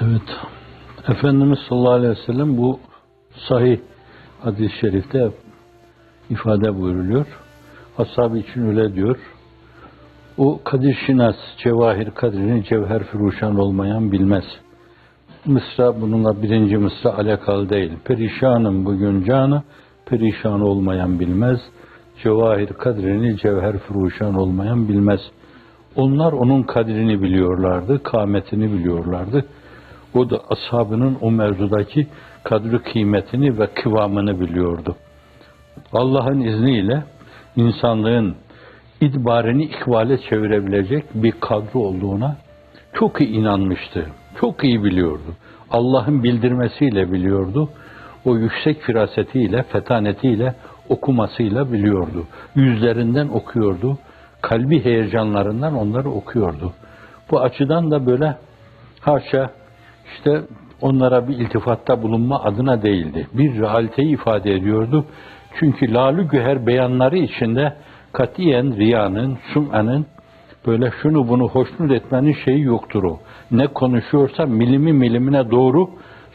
Evet. Efendimiz sallallahu aleyhi ve sellem bu sahih hadis-i şerifte ifade buyuruluyor. Ashab için öyle diyor. O Kadir Şinas, cevahir kadrini cevher furuşan olmayan bilmez. Mısra bununla birinci mısra alakalı değil. Perişanım bugün canı, perişan olmayan bilmez. Cevahir kadrini cevher furuşan olmayan bilmez. Onlar onun kadrini biliyorlardı, kâmetini biliyorlardı. O da ashabının o mevzudaki kadri kıymetini ve kıvamını biliyordu. Allah'ın izniyle insanlığın idbarını ikbale çevirebilecek bir kadro olduğuna çok iyi inanmıştı. Çok iyi biliyordu. Allah'ın bildirmesiyle biliyordu. O yüksek firasetiyle, fetanetiyle, okumasıyla biliyordu. Yüzlerinden okuyordu. Kalbi heyecanlarından onları okuyordu. Bu açıdan da böyle haşa işte onlara bir iltifatta bulunma adına değildi. Bir realiteyi ifade ediyordu. Çünkü lalü güher beyanları içinde katiyen riyanın, sum'anın böyle şunu bunu hoşnut etmenin şeyi yoktur o. Ne konuşuyorsa milimi milimine doğru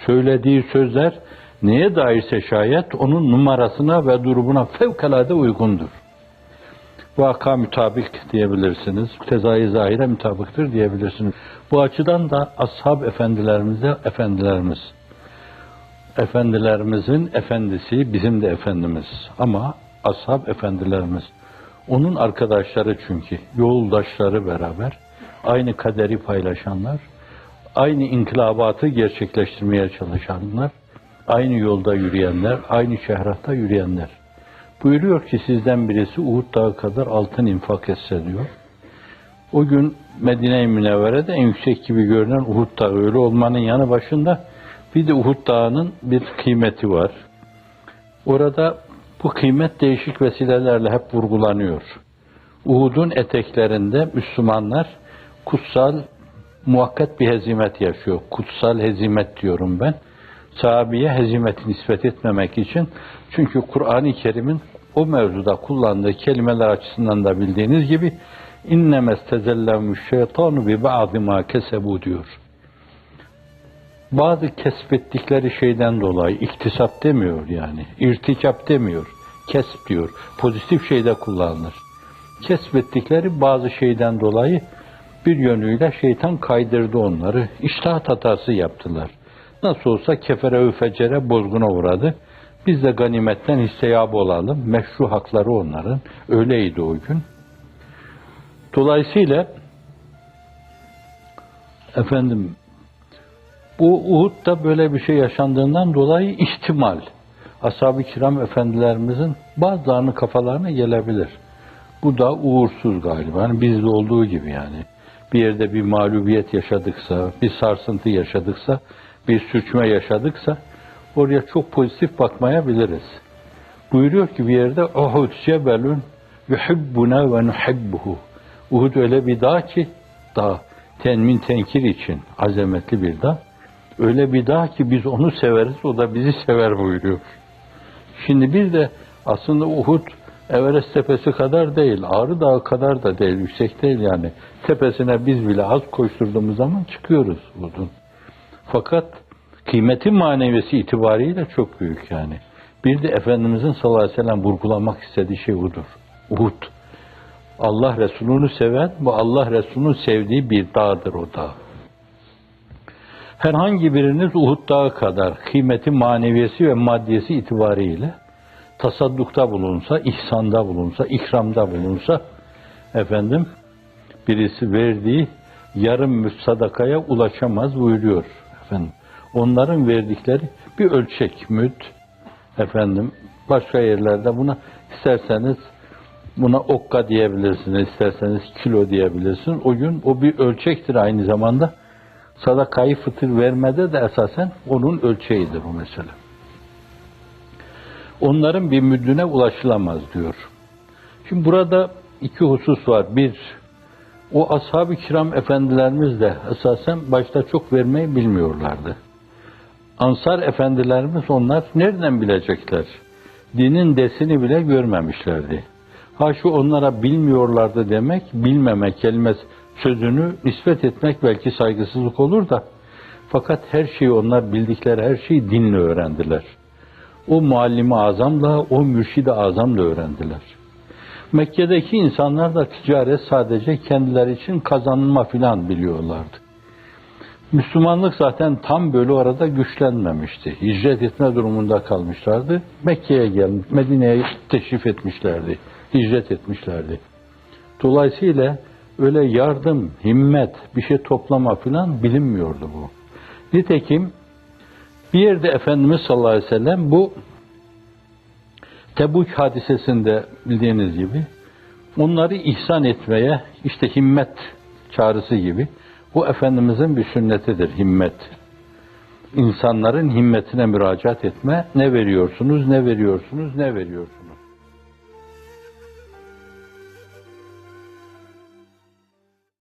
söylediği sözler neye dairse şayet onun numarasına ve durumuna fevkalade uygundur. Vaka mütabik diyebilirsiniz. Tezai zahire mütabıktır diyebilirsiniz. Bu açıdan da ashab efendilerimize efendilerimiz. Efendilerimizin efendisi bizim de efendimiz. Ama ashab efendilerimiz. Onun arkadaşları çünkü, yoldaşları beraber, aynı kaderi paylaşanlar, aynı inkılabatı gerçekleştirmeye çalışanlar, aynı yolda yürüyenler, aynı şehratta yürüyenler. Buyuruyor ki sizden birisi Uhud dağı kadar altın infak etse diyor. O gün Medine-i Münevvere'de en yüksek gibi görünen Uhud dağı öyle olmanın yanı başında bir de Uhud dağının bir kıymeti var. Orada bu kıymet değişik vesilelerle hep vurgulanıyor. Uhud'un eteklerinde Müslümanlar kutsal muhakkak bir hezimet yaşıyor. Kutsal hezimet diyorum ben. Sahabiye hezimeti nispet etmemek için. Çünkü Kur'an-ı Kerim'in o mevzuda kullandığı kelimeler açısından da bildiğiniz gibi innemes tezellemüş şeytanu bi ba'di ma kesebu diyor. Bazı kesbettikleri şeyden dolayı iktisap demiyor yani. irtikap demiyor. Kesp diyor. Pozitif şeyde kullanılır. Kesbettikleri bazı şeyden dolayı bir yönüyle şeytan kaydırdı onları. İştahat hatası yaptılar. Nasıl olsa kefere fecere bozguna uğradı. Biz de ganimetten hisseyab olalım. Meşru hakları onların. Öyleydi o gün. Dolayısıyla efendim bu Uhud'da böyle bir şey yaşandığından dolayı ihtimal ashab-ı kiram efendilerimizin bazılarının kafalarına gelebilir. Bu da uğursuz galiba. Yani bizde olduğu gibi yani. Bir yerde bir mağlubiyet yaşadıksa, bir sarsıntı yaşadıksa, bir sürçme yaşadıksa oraya çok pozitif bakmayabiliriz. Buyuruyor ki bir yerde Uhud cebelun yuhibbuna ve nuhibbuhu. Uhud öyle bir dağ ki dağ tenmin tenkir için azametli bir dağ. Öyle bir dağ ki biz onu severiz, o da bizi sever buyuruyor. Şimdi bir de aslında Uhud Everest tepesi kadar değil, Ağrı Dağı kadar da değil, yüksek değil yani. Tepesine biz bile az koşturduğumuz zaman çıkıyoruz Uhud'un. Fakat kıymeti maneviyesi itibariyle çok büyük yani. Bir de Efendimizin sallallahu aleyhi ve sellem vurgulamak istediği şey budur. Uhud. Allah Resulü'nü seven, bu Allah Resulü'nün sevdiği bir dağdır o dağ. Herhangi biriniz Uhud dağı kadar kıymeti maneviyesi ve maddiyesi itibariyle tasaddukta bulunsa, ihsanda bulunsa, ikramda bulunsa efendim birisi verdiği yarım müt sadakaya ulaşamaz buyuruyor efendim. Onların verdikleri bir ölçek müt efendim başka yerlerde buna isterseniz buna okka diyebilirsiniz, isterseniz kilo diyebilirsiniz. O gün o bir ölçektir aynı zamanda. Sadakayı fıtır vermede de esasen onun ölçeğidir o mesele. Onların bir müddüne ulaşılamaz diyor. Şimdi burada iki husus var. Bir, o ashab-ı kiram efendilerimiz de esasen başta çok vermeyi bilmiyorlardı. Ansar efendilerimiz onlar nereden bilecekler? Dinin desini bile görmemişlerdi. Ha şu onlara bilmiyorlardı demek, bilmeme kelimesi sözünü nispet etmek belki saygısızlık olur da Fakat her şeyi onlar bildikleri her şeyi dinle öğrendiler. O muallimi azamla, o mürşidi azamla öğrendiler. Mekke'deki insanlar da ticaret sadece kendileri için kazanılma filan biliyorlardı. Müslümanlık zaten tam böyle orada güçlenmemişti. Hicret etme durumunda kalmışlardı. Mekke'ye gelmiş, Medine'ye teşrif etmişlerdi. Hicret etmişlerdi. Dolayısıyla öyle yardım, himmet, bir şey toplama filan bilinmiyordu bu. Nitekim bir yerde Efendimiz sallallahu aleyhi ve sellem bu Tebuk hadisesinde bildiğiniz gibi onları ihsan etmeye işte himmet çağrısı gibi bu Efendimizin bir sünnetidir himmet. İnsanların himmetine müracaat etme ne veriyorsunuz ne veriyorsunuz ne veriyorsunuz.